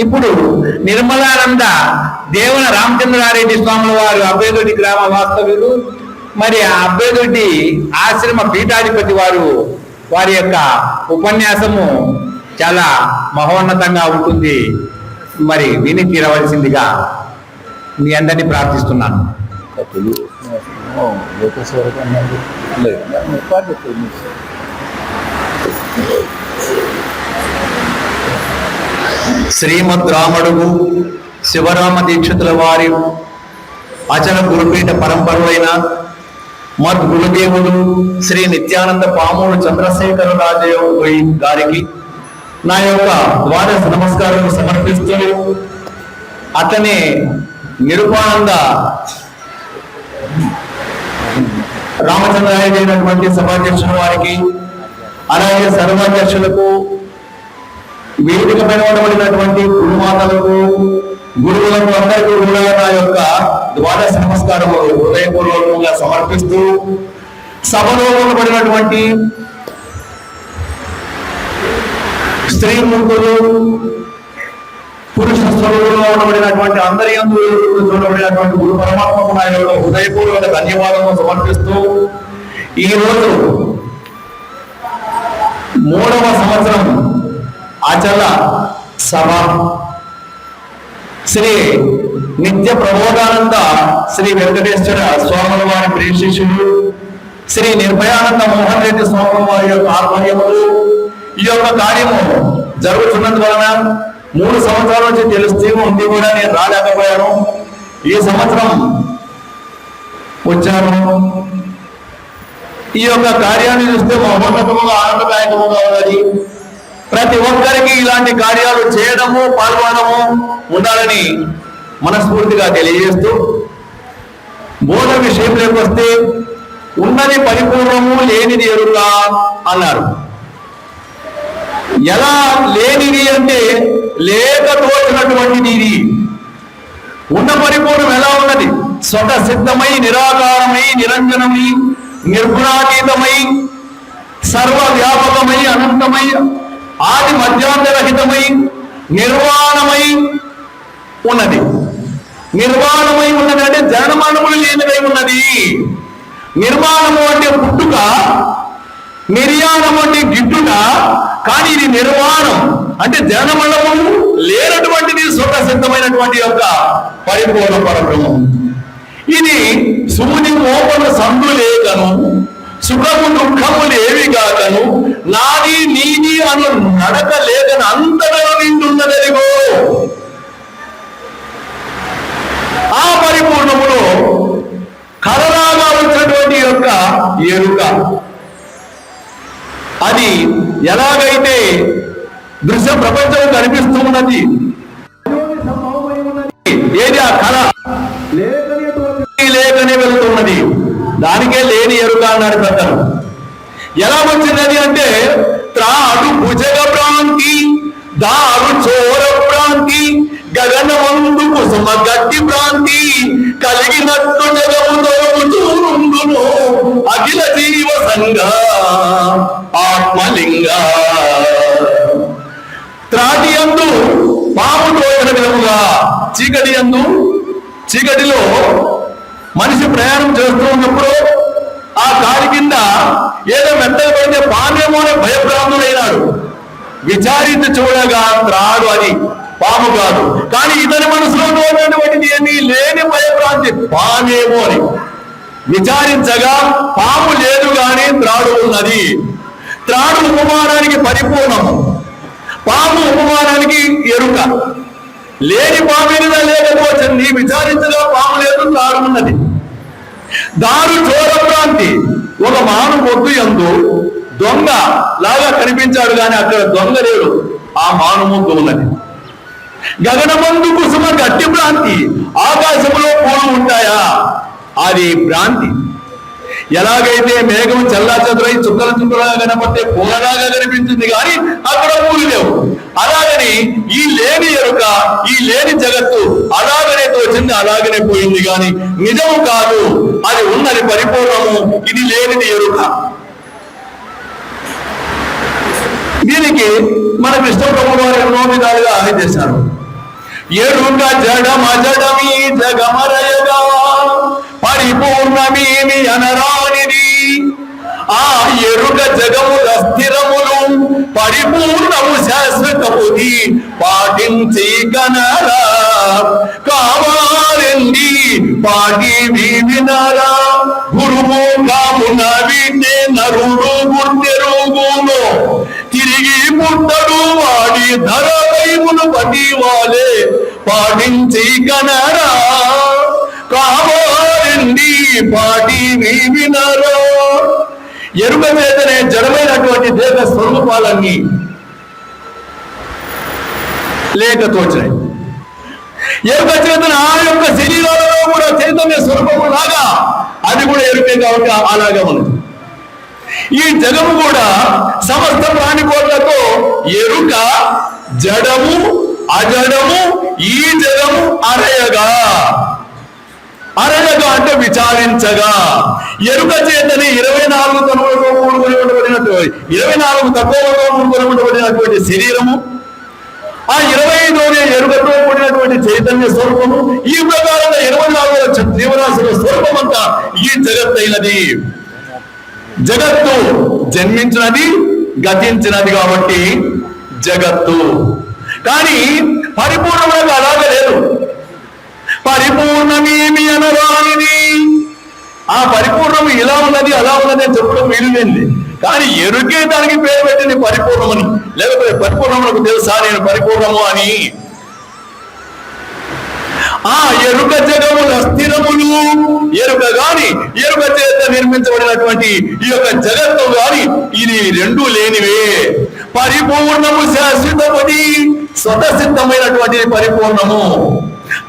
ఇప్పుడు నిర్మలానంద దేవుల రామచంద్రారెడ్డి స్వాముల వారు అబ్బేదొడ్డి గ్రామ వాస్తవ్యులు మరి ఆ అబ్బేదొడ్డి ఆశ్రమ పీఠాధిపతి వారు వారి యొక్క ఉపన్యాసము చాలా మహోన్నతంగా ఉంటుంది. మరి విని తీరవలసిందిగా మీ అందరినీ ప్రార్థిస్తున్నాను. లేదు. శ్రీమద్ రామడుగు శివరామ దీక్షితుల వారి అచల గురుపీఠ పరంపరులైన మద్ గురుదేవుడు శ్రీ నిత్యానంద పాములు చంద్రశేఖర రాజయోగి గారికి నా యొక్క ద్వాదశ నమస్కారం సమర్పిస్తూ అతని నిరుపానంద రామచంద్రాయ అయినటువంటి సభాధ్యక్షుల వారికి అలాగే సర్వాధ్యక్షులకు వేదిక పైన ఉండబడినటువంటి గురుమాతలకు గురువులకు అందరికీ కూడా నా యొక్క ద్వాదశ నమస్కారములు హృదయపూర్వకంగా సమర్పిస్తూ సభలో ఉండబడినటువంటి స్త్రీమూర్తులు పురుష స్వరూపంలో ఉండబడినటువంటి అందరి యందు చూడబడినటువంటి గురు పరమాత్మకు నా యొక్క హృదయపూర్వక ధన్యవాదములు సమర్పిస్తూ ఈ రోజు మూడవ సంవత్సరం అచల సభ. శ్రీ నిత్య ప్రబోధానంద శ్రీ వెంకటేశ్వర స్వాముల వారి ప్రియ శిష్యులు శ్రీ నిర్భయానంద మోహన్ రెడ్డి స్వాముల వారి యొక్క ఆధ్వర్యములు. ఈ యొక్క కార్యము జరుగుతున్నందువలన మూడు సంవత్సరాల నుంచి తెలుస్తూ ఉంది కూడా నేను రాలేకపోయాను. ఈ సంవత్సరం వచ్చాను. ఈ యొక్క కార్యాన్ని చూస్తే మహోన్నతముగా ఆనందదాయకముగా ఉన్నది. ప్రతి ఒక్కరికి ఇలాంటి కార్యాలు చేయడము పాల్గొనడము ఉండాలని మనస్ఫూర్తిగా తెలియజేస్తూ బోధ విషయంలోకి వస్తే ఉన్నది పరిపూర్ణము లేనిది ఎరుగా అన్నారు. ఎలా లేనిది అంటే లేక తోచినటువంటిది ఇది. ఉన్న పరిపూర్ణం ఎలా ఉన్నది? స్వత సిద్ధమై నిరాకారమై నిరంజనమై నిర్గుణాతీతమై సర్వవ్యాపకమై అనంతమై ఆది మధ్యాంతరహితమై నిర్వాణమై ఉన్నది. నిర్వాణమై ఉన్నది అంటే జనమానములు లేనిదై ఉన్నది. నిర్మాణము అంటే పుట్టుక నిర్యాణం అంటే గిట్టుట కానీ ఇది నిర్మాణం అంటే జనమణము లేనటువంటిది స్వత సిద్ధమైనటువంటి యొక్క పరిపూర్ణ పరబ్రహ్మం. ఇది సూది మోపన సందు లేకను సుఖము దుఃఖములు ఏవి కాకను నాది నీది అను నడక లేదని అంతటా నిండున్నదదిగో ఆ పరిపూర్ణములో కలలాగా వచ్చినటువంటి యొక్క ఎరుక. అది ఎలాగైతే దృశ్య ప్రపంచం కనిపిస్తూ ఉన్నది? ఏది ఆ కళ? దానికే లేని ఎరుక అన్నాడు పెద్దలు ఎలా వచ్చినది అంటే త్రాడు భుజగ ప్రాంతి దారు చోర ప్రాంతి గగనమందు కుసుమ గట్టి ప్రాంతి కలిగినట్టు జగము దొరుకుతూనుండును అఖిల జీవ సంఘ ఆత్మలింగ. త్రాటి అందు పాము తోచిన విధముగా చీకటి అందు చీకటిలో మనిషి ప్రయాణం చేస్తూ ఉన్నప్పుడు ఆ కాలి కింద ఏదో మెత్తగా పడితే పామేమో అని భయభ్రాంతుడైనాడు. విచారించి చూడగా త్రాడు అది పాము కాదు. కానీ ఇతని మనసులో ఉన్నటువంటిది ఏమీ లేని భయభ్రాంతి పానేమో అని. విచారించగా పాము లేదు గాని త్రాడు ఉన్నది. త్రాడు ఉపమానానికి పరిపూర్ణము పాము ఉపమానానికి ఎరుక. లేని పామినిదా లేకపోతుంది విచారించగా పాము లేదు త్రాడు ఉన్నది. దారు చోరభ్రాంతి ఒక మాను పొద్దు ఎందు దొంగ లాగా కనిపించాడు గాని అక్కడ దొంగ లేడు. ఆ మాను ముద్దు ఉన్నది. గగనమందు కుసుమ గట్టి భ్రాంతి ఆకాశంలో పూలు ఉంటాయా? అది భ్రాంతి ఎలాగైతే మేఘం చల్లా చదురై చుక్కల చుక్కలుగా కనపడితే పూలలాగా కనిపించింది కానీ అక్కడ పూలు లేవు. అలాగని ఈ లేని ఎరుక ఈ లేని జగత్తు అలాగనే తోచింది అలాగనే పోయింది కానీ నిజము కాదు అది ఉన్నది పరిపూర్ణము ఇది లేనిది ఎరుక. దీనికి మన కృష్ణ ప్రభు వారు ఎన్నో విధాలుగా చేశారు. ఎరుక జడమ జడమీ జగమరయగా పరిపూర్ణమేమి అనరానిది. ఆ ఎరుక జగముల స్థిరములు పరిపూర్ణము శాశ్వతముది. పాటించి కనరా కావాలండి పాటి వినారా గురువు కామున వినే నరుడు గుర్తెరుగును. తిరిగి పుట్టడు వాడి ధర వైపును పటి వాలే. పాటించి కనరా కావాలి కావాలండి పాటి వినరా ఎరుక మీదనే జడమైనటువంటి దేవ స్వరూపాలన్నీ లేక తోచినాయి. ఎరుక చేతన ఆ యొక్క శరీరాలలో కూడా చైతన్య స్వరూపము లాగా అది కూడా ఎరుకే కాబట్టి అలాగే ఉన్నది. ఈ జగము కూడా సమస్త ప్రాణికోట్లతో ఎరుక జడము అజడము ఈ జగము అరయగా. అరగక అంటే విచారించగా. ఎరుక చేతని ఇరవై నాలుగు తనువులతో కూడుకొని ఉండబడినటువంటి ఇరవై నాలుగు తక్కువలతో కూడుకొని ఉండబడినటువంటి శరీరము ఆ ఇరవై ఐదులోనే ఎరుకతో కూడినటువంటి చైతన్య స్వరూపము ఈ ప్రకారంగా ఇరవై నాలుగు లక్ష జీవరాశుల స్వరూపం అంతా ఈ జగత్తైనది. జగత్తు జన్మించినది గతించినది కాబట్టి జగత్తు. కానీ పరిపూర్ణంగా అలాగే లేదు. పరిపూర్ణమేమి అనరానిది ఆ పరిపూర్ణం ఇలా ఉన్నది అలా ఉన్నది అని చెప్పడం వీలులేంది కానీ ఎరుకే దానికి పేరు పెట్టింది పరిపూర్ణమని. లేకపోతే పరిపూర్ణములకు తెలుసా? నేను పరిపూర్ణము అని. ఆ ఎరుక జగముల స్థిరములు ఎరుక గాని ఎరుక చేత నిర్మించబడినటువంటి ఈ యొక్క జగత్తు గాని ఇది రెండు లేనివే. పరిపూర్ణము శాశ్వతమది స్వతసిద్ధమైనటువంటి పరిపూర్ణము.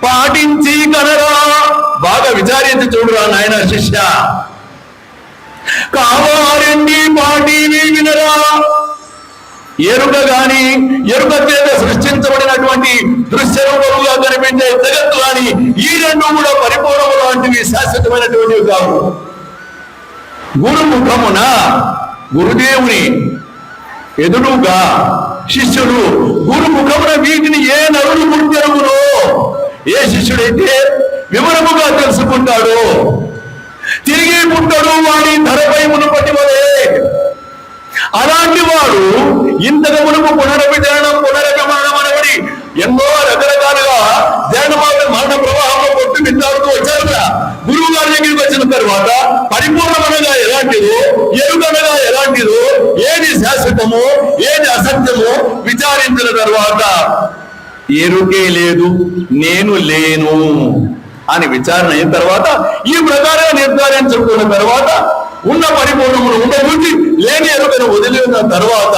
పాటించి కనరా బాగా విచారించి చూడురా నాయన శిష్య. కావాలండి పాటి వినరా ఎరుక గాని ఎరుక చేత సృష్టించబడినటువంటి దృశ్య రూపముగా కనిపించే జగత్తు గాని ఈ రెండు కూడా పరిపూర్ణము లాంటివి శాశ్వతమైనటువంటివి కావు. గురుముఖమున గురుదేవుని ఎదురుగా శిష్యుడు గురుముఖమున వీటిని ఏ నరుడు గుర్తెరుగునో ఏ శిష్యుడైతే వివరముగా తెలుసుకుంటాడు తిరిగి పుట్టడు వాడి ధరపై మునుపటి వలే. అలాంటి వాడు ఇంతకు మునుపు పునరభిధానం పునరభిమానం అనబడి ఎన్నో రకరకాలుగా జనమాల మరణ ప్రవాహంలో కొట్టు మిత్తాడుతూ వచ్చారు కదా. గురువు గారి దగ్గరికి వచ్చిన తర్వాత పరిపూర్ణమనగా ఎలాంటిదో ఎరుగనగా ఎలాంటిదో ఏది శాశ్వతమో ఏది అసత్యమో విచారించిన తర్వాత ఎరుకే లేదు నేను లేను అని విచారణ అయిన తర్వాత ఈ ప్రకారంగా నిర్ధారించుకున్న తర్వాత ఉన్న పరిపూర్ణమును ఉండబుద్ధి లేని ఎరుకను వదిలిన తర్వాత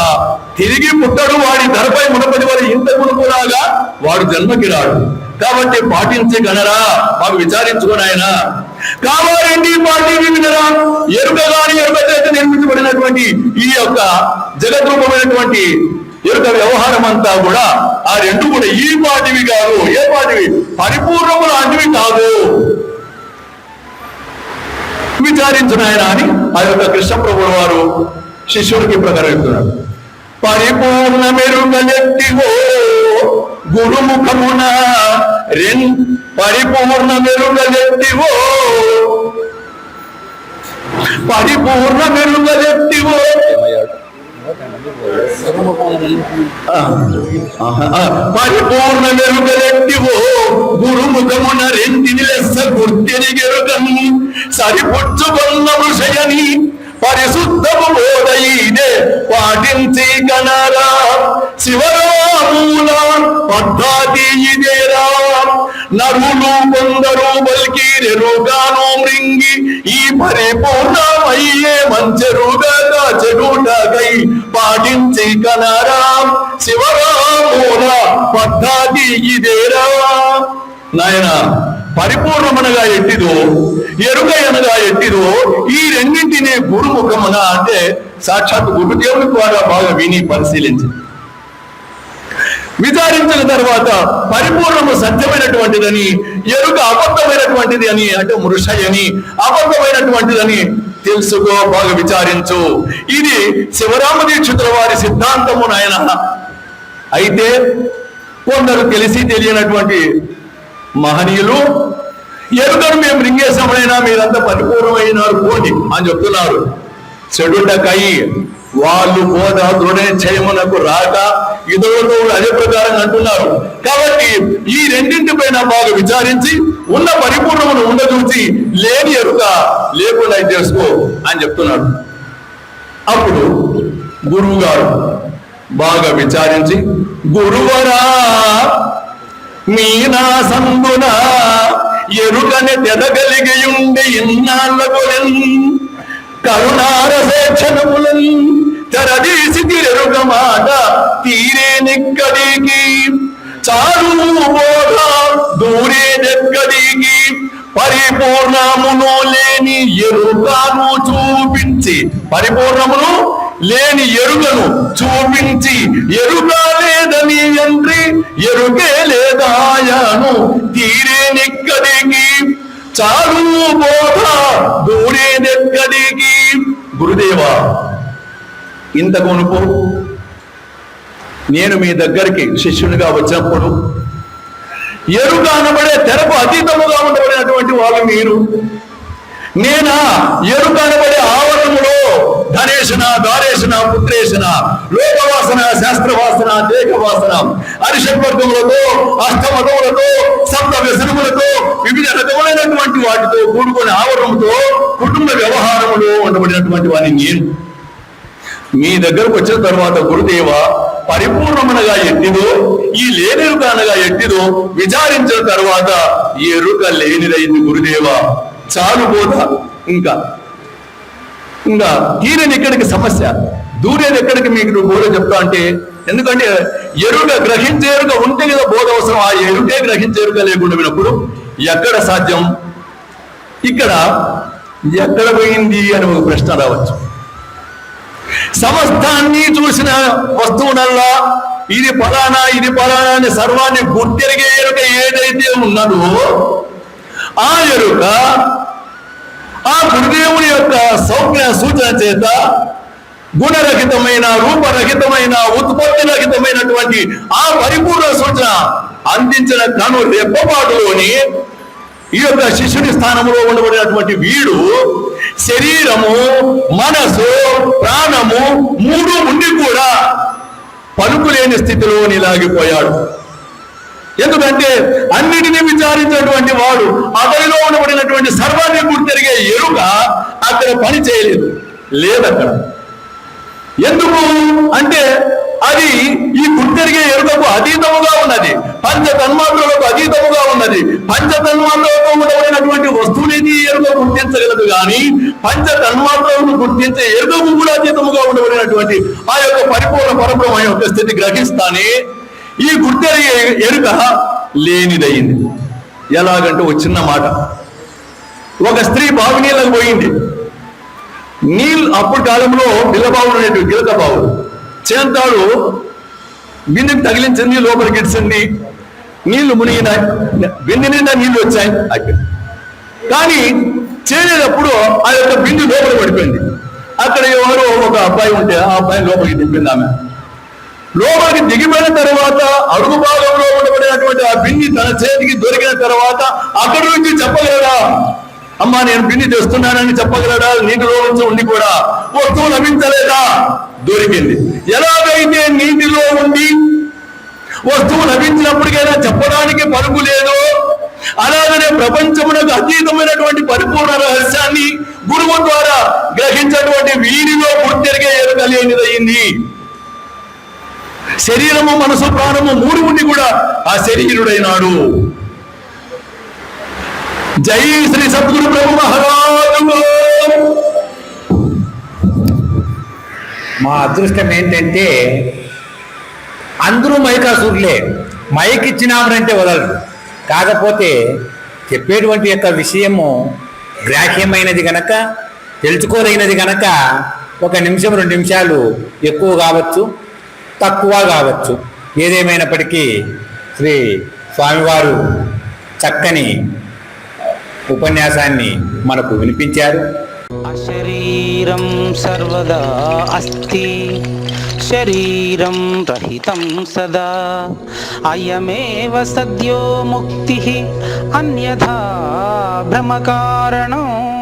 తిరిగి పుట్టడు వాడి ధరపై మునపడి వారి ఇంత గుణకులాగా వాడు జన్మకి రాడు. కాబట్టి పాటించి గనరా మాకు విచారించుకుని ఆయన కావాలండి పాటి వినరా ఎరుక గాని ఎరుక చేత నిర్మించబడినటువంటి ఈ యొక్క జగద్రూపమైనటువంటి ఎరుక వ్యవహారం అంతా కూడా ఆ రెండు కూడా ఈ పాటివి కాదు ఏ పాటివి? పరిపూర్ణము లాంటివి కాదు. విచారించిన ఆయన అని ఆ యొక్క కృష్ణ ప్రభుడు వారు శిష్యుడికి ప్రకటిస్తున్నారు. పరిపూర్ణ మెరుగలెట్టివో గురుముఖమున రెన్ పరిపూర్ణ మెరుగలెట్టివో పరిపూర్ణ మెరుగలెట్టివో పరిపూర్ణ మెరుగలెట్టివో గురుముఖమున రెండిని లెస్స గుర్తెరిగెరుగను సరిపుచ్చుకున్న విషయని పరిశుద్ధము బోధయిదే పాటించి గణరా. శివరామూల పద్ధాతి ఇదేరా నరులు కొందరు బల్కిరెరుగాను మృంగి ఈ పరిపూర్ణమయ్యే మంచెరుగా చెడుటకై పాటించి కనరా శివరామూల పద్ధాతి ఇదేరా నాయనా పరిపూర్ణమనగా ఎట్టిదో ఎరుక అనగా ఎట్టిదో ఈ రెండింటిని గురుముఖమున అంటే సాక్షాత్ గురుదేవుని ద్వారా బాగా విని పరిశీలించి. విచారించిన తర్వాత పరిపూర్ణము సత్యమైనటువంటిదని ఎరుక అబద్ధమైనటువంటిది అని అంటే మృషయని అబద్ధమైనటువంటిదని తెలుసుకో బాగా విచారించు. ఇది శివరామ దీక్షితుల వారి సిద్ధాంతము నాయన. అయితే కొందరు తెలిసి తెలియనటువంటి మహనీయులు ఎరుకను మేము రింగేశామైనా మీరంతా పరిపూర్ణమైనారు పోని అని చెప్తున్నారు. చెడుటకై వాళ్ళు బోధ దృఢ చేయమునకు రాక ఇతరులతో అదే ప్రకారం అంటున్నారు. కాబట్టి ఈ రెండింటిపైన బాగా విచారించి ఉన్న పరిపూర్ణమును ఉండదూచి లేని ఎరుక లేకుండా చేసుకో అని చెప్తున్నాడు అప్పుడు గురువు గారు బాగా విచారించి గురువరా మీనా సందున ఎరుకని తెదగలిగి ఉండి ఇన్నాళ్ళకు కరుణారసేక్షణములన్ తెరదీసి తిరెరుగ మాట తీరేనిక్కడికి చారు బోధ దూరేదెక్కడికి పరిపూర్ణమును లేని ఎరుకను చూపించి. పరిపూర్ణమును లేని ఎరుగను చూపించి ఎరుగా లేదని ఎంట్రి ఎరుగే లేదాయను తీరేనిక్కడికి చాలు బోధ దూరేనెక్కడికి గురుదేవా ఇంత కొనుపు నేను మీ దగ్గరికి శిష్యునిగా వచ్చినప్పుడు ఎరుగా అనబడే తెరకు అతీతముగా ఉండబడినటువంటి వాళ్ళు మీరు. నేనా? ఎరుక అనబడే ఆవరణములో ధనేశన దారేశన పుత్రేశన? లోకవాసన శాస్త్రవాసన దేహవాసన అరిషడ్వర్గములతో అష్టమతములతో సప్త వ్యసనములతో వివిధ రకములైనటువంటి వాటితో కూడుకొని ఆవరణముతో కుటుంబ వ్యవహారములో ఉండబడినటువంటి వాని నేను. మీ దగ్గరకు వచ్చిన తర్వాత గురుదేవ పరిపూర్ణమునగా ఎట్టిదో ఈ లేనిరుకనగా ఎట్టిదో విచారించిన తర్వాత ఎరుక లేనిదైంది గురుదేవ. చాలు బోధ ఇంకా. ఇంకా తీరని ఎక్కడికి సమస్య? దూరేది ఎక్కడికి మీకు బోధ చెప్తా అంటే ఎందుకంటే ఎరుక గ్రహించేరుక ఉంటే కదా బోధ అవసరం. ఆ ఎరుకే గ్రహించేరుక లేకుండా వినప్పుడు ఎక్కడ సాధ్యం? ఇక్కడ ఎక్కడ పోయింది అని ఒక ప్రశ్న రావచ్చు. సమస్తాన్ని చూసిన వస్తువునల్లా ఇది పలానా ఇది పలానా అని సర్వాన్ని గుర్తెరిగే ఎరుక ఏదైతే ఉన్నదో ఆ ఎరుక ఆ గురుదేవుని యొక్క సౌజ్ఞ సూచన చేత గుణరహితమైన రూపరహితమైన ఉత్పత్తి రహితమైనటువంటి ఆ పరిపూర్ణ సూచన అందించిన కను రెప్పపాటులోని ఈ యొక్క శిష్యుని స్థానంలో ఉండబడినటువంటి వీడు శరీరము మనసు ప్రాణము మూడు ఉండి కూడా పలుకులేని స్థితిలో నిలాగిపోయాడు ఎందుకంటే అన్నిటినీ విచారించినటువంటి వాడు అతనిలో ఉండబడినటువంటి సర్వాన్ని గుర్తెరిగే ఎరుక అక్కడ పని చేయలేదు. లేదక్కడ. ఎందుకు? అంటే అది ఈ గుర్తెరిగే ఎరుకకు అతీతముగా ఉన్నది. పంచ తన్మాత్రలకు అతీతముగా ఉన్నది. పంచ తన్మాత్రలకు ఉండబడినటువంటి వస్తువునేది ఈ ఎరుక గుర్తించగలదు కానీ పంచ తన్మాత్రలను గుర్తించే ఎరుకకు కూడా అతీతముగా ఉండబడినటువంటి ఆ యొక్క పరిపూర్ణ పరబ్రహ్మ యొక్క స్థితి గ్రహిస్తానే ఈ గుర్తెరిగే ఎరుక లేనిదయింది ఎలాగంటే ఒక చిన్న మాట. ఒక స్త్రీ బావినీళ్ళకు పోయింది. నీళ్ళు అప్పుడు కాలంలో బిల్లబావులు అనేటివి గిలక బావులు. చేంతాడు బిందెకి తగిలించింది లోపలికి ఇచ్చింది నీళ్ళు మునిగినాయి. బిందె నిండా నీళ్ళు వచ్చాయి. అయిపోయింది కానీ చేరేటప్పుడు ఆ యొక్క బిందు లోపల పడిపోయింది. అక్కడ ఎవరో ఒక అబ్బాయి ఉంటే ఆ అబ్బాయి లోపలికి దింపింది ఆమె. లోపలికి దిగిపోయిన తర్వాత అడుగు భాగంలో ఉండబడినటువంటి ఆ బిన్ని తన చేతికి దొరికిన తర్వాత అక్కడి నుంచి చెప్పగలడా అమ్మా నేను బిన్ని తెస్తున్నానని చెప్పగలరా నీటిలో నుంచి ఉండి కూడా వస్తువు లభించలేదా? దొరికింది. ఎలాగైతే నీటిలో ఉండి వస్తువు లభించినప్పటికైనా చెప్పడానికి పరుగు లేదు అలాగనే ప్రపంచమునకు అతీతమైనటువంటి పరిపూర్ణ రహస్యాన్ని గురువు ద్వారా గ్రహించినటువంటి వీరిలో గుర్తెరిగే ఎరుక శరీరము మనసు ప్రాణము మూడు ఉండి కూడా ఆ శరీరుడైనాడు. జై శ్రీ సద్గురు ప్రభు మహారాజు మా అదృష్టం ఏంటంటే అందరూ మైకాసురులే మైక్ ఇచ్చినామనంటే వదలరు. కాకపోతే చెప్పేటువంటి యొక్క విషయము గ్రాహ్యమైనది గనక తెలుసుకోదగినది గనక ఒక నిమిషం రెండు నిమిషాలు ఎక్కువ కావచ్చు. తక్కువ కావచ్చు. ఏదేమైనప్పటికీ శ్రీ స్వామివారు చక్కని ఉపన్యాసాన్ని మనకు వినిపించారు. అశరీరం సర్వదా అస్తి శరీరం రహితం సదా. అయమేవ సద్యో ముక్తి అన్యథా భ్రమకారణం.